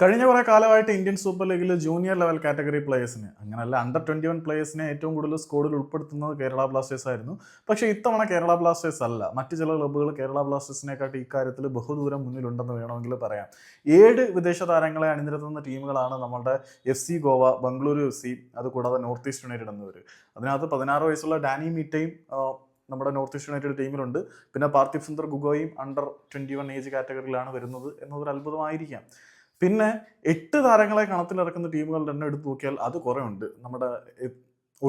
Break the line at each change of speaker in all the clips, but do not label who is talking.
കഴിഞ്ഞ കുറേ കാലമായിട്ട് ഇന്ത്യൻ സൂപ്പർ ലീഗിൽ ജൂനിയർ ലെവൽ കാറ്റഗറി പ്ലേയേഴ്സിന് അങ്ങനെയല്ല അണ്ടർ ട്വന്റി വൺ പ്ലേയേഴ്സിനെ ഏറ്റവും കൂടുതൽ സ്കോഡിൽ ഉൾപ്പെടുത്തുന്നത് കേരള ബ്ലാസ്റ്റേഴ്സ് ആയിരുന്നു. പക്ഷേ ഇത്തവണ കേരള ബ്ലാസ്റ്റേഴ്സ് അല്ല. മറ്റ് ചില ക്ലബ്ബുകൾ കേരള ബ്ലാസ്റ്റേഴ്സിനെക്കാട്ടി ഇക്കാര്യത്തിൽ ബഹുദൂരം മുന്നിലുണ്ടെന്ന് വേണമെങ്കിൽ പറയാം. ഏഴ് വിദേശ താരങ്ങളെ അണിനിരത്തുന്ന ടീമുകളാണ് നമ്മുടെ F C Goa Bengaluru F C അതുകൂടാതെ നോർത്ത് ഈസ്റ്റ് യുണൈറ്റഡ് എന്നിവർ. അതിനകത്ത് പതിനാറ് വയസ്സുള്ള ഡാനി മീറ്റയും നമ്മുടെ നോർത്ത് ഈസ്റ്റ് യുണൈറ്റഡ് ടീമിലുണ്ട്. പിന്നെ പാർത്ഥിവ് സുന്ദർ ഗുഗോയും അണ്ടർ ട്വന്റി വൺ ഏജ് കാറ്റഗറിയിലാണ് വരുന്നത് എന്നതൊരു അത്ഭുതമായിരിക്കാം. പിന്നെ എട്ട് താരങ്ങളെ കണത്തിലിറക്കുന്ന ടീമുകളുടെ എണ്ണം എടുത്തു നോക്കിയാൽ അത് കുറേ ഉണ്ട്. നമ്മുടെ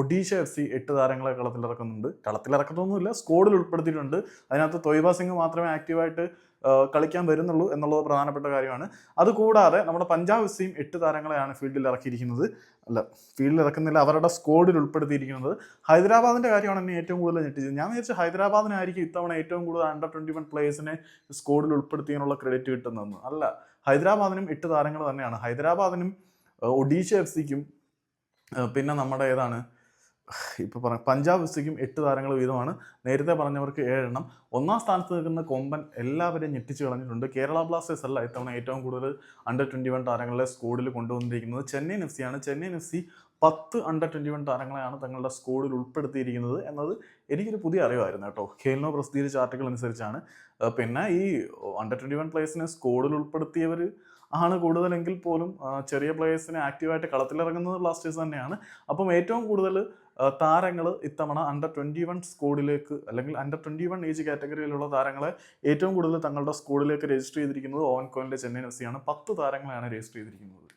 ഒഡീഷ എഫ് സി എട്ട് താരങ്ങളെ കളത്തിലിറക്കുന്നുണ്ട്. കളത്തിലിറക്കുന്നൊന്നുമില്ല സ്കോഡിൽ ഉൾപ്പെടുത്തിയിട്ടുണ്ട്. അതിനകത്ത് തൊയ്ബ സിംഗ് മാത്രമേ ആക്റ്റീവായിട്ട് കളിക്കാൻ വരുന്നുള്ളൂ എന്നുള്ളത് പ്രധാനപ്പെട്ട കാര്യമാണ്. അതുകൂടാതെ നമ്മുടെ പഞ്ചാബ് എഫ് സിയും എട്ട് താരങ്ങളെയാണ് ഫീൽഡിൽ ഇറക്കിയിരിക്കുന്നത്. അല്ല ഫീൽഡിൽ ഇറക്കുന്നില്ല അവരുടെ സ്കോഡിൽ ഉൾപ്പെടുത്തിയിരിക്കുന്നത്. ഹൈദരാബാദിന്റെ കാര്യമാണ് എന്നെ ഏറ്റവും കൂടുതൽ ഞെട്ടിച്ചത്. ഞാൻ വിചാരിച്ചു ഹൈദരാബാദിനായിരിക്കും ഇത്തവണ ഏറ്റവും കൂടുതൽ അണ്ടർ ട്വന്റി വൺ പ്ലേയേഴ്സിനെ സ്കോഡിൽ ഉൾപ്പെടുത്തിയതിനുള്ള ക്രെഡിറ്റ് കിട്ടുന്നതെന്ന്. അല്ല ഹൈദരാബാദിനും എട്ട് താരങ്ങൾ തന്നെയാണ്. ഹൈദരാബാദിനും ഒഡീഷ എഫ് സിക്കും പിന്നെ നമ്മുടെ ഏതാണ് ഇപ്പോൾ പറഞ്ഞ പഞ്ചാബ് വിസ്റ്റിക്കും എട്ട് താരങ്ങൾ വീതമാണ്. നേരത്തെ പറഞ്ഞവർക്ക് ഏഴെണ്ണം ഒന്നാം സ്ഥാനത്ത് നിൽക്കുന്ന കൊമ്പൻ എല്ലാവരെയും ഞെട്ടിച്ച് കളഞ്ഞിട്ടുണ്ട്. കേരള ബ്ലാസ്റ്റേഴ്സ് അല്ല ഇത്തവണ ഏറ്റവും കൂടുതൽ അണ്ടർ ട്വന്റി വൺ താരങ്ങളെ സ്കോഡിൽ കൊണ്ടുവന്നിരിക്കുന്നത്. ചെന്നൈ എഫ് സി ആണ്. ചെന്നൈയിൻ എഫ് സി പത്ത് അണ്ടർ ട്വന്റി വൺ താരങ്ങളെയാണ് തങ്ങളുടെ സ്കോഡിൽ ഉൾപ്പെടുത്തിയിരിക്കുന്നത് എന്നത് എനിക്കൊരു പുതിയ അറിവായിരുന്നു കേട്ടോ. ഖേൽനോ പ്രസിദ്ധീകരിച്ച ആർട്ടിക്കിൾ അനുസരിച്ചാണ്. പിന്നെ ഈ അണ്ടർ ട്വന്റി വൺ പ്ലേയേഴ്സിനെ സ്കോഡിൽ ഉൾപ്പെടുത്തിയവർ ആണ് കൂടുതലെങ്കിൽ പോലും ചെറിയ പ്ലേയേഴ്സിനെ ആക്റ്റീവായിട്ട് കളത്തിലിറങ്ങുന്നത് ബ്ലാസ്റ്റേഴ്സ് തന്നെയാണ്. അപ്പം ഏറ്റവും കൂടുതൽ താരങ്ങൾ ഇത്തവണ അണ്ടർ ട്വന്റി വൺ സ്കോഡിലേക്ക് അല്ലെങ്കിൽ അണ്ടർ ട്വന്റി വൺ ഏജ് കാറ്റഗറിയിലുള്ള താരങ്ങളെ ഏറ്റവും കൂടുതൽ തങ്ങളുടെ സ്കൂളിലേക്ക് രജിസ്റ്റർ ചെയ്തിരിക്കുന്നത് ഓവൻ കോയിന്റെ ചെന്നൈ എഫ് സിയാണ് പത്ത് താരങ്ങളെയാണ് രജിസ്റ്റർ ചെയ്തിരിക്കുന്നത്.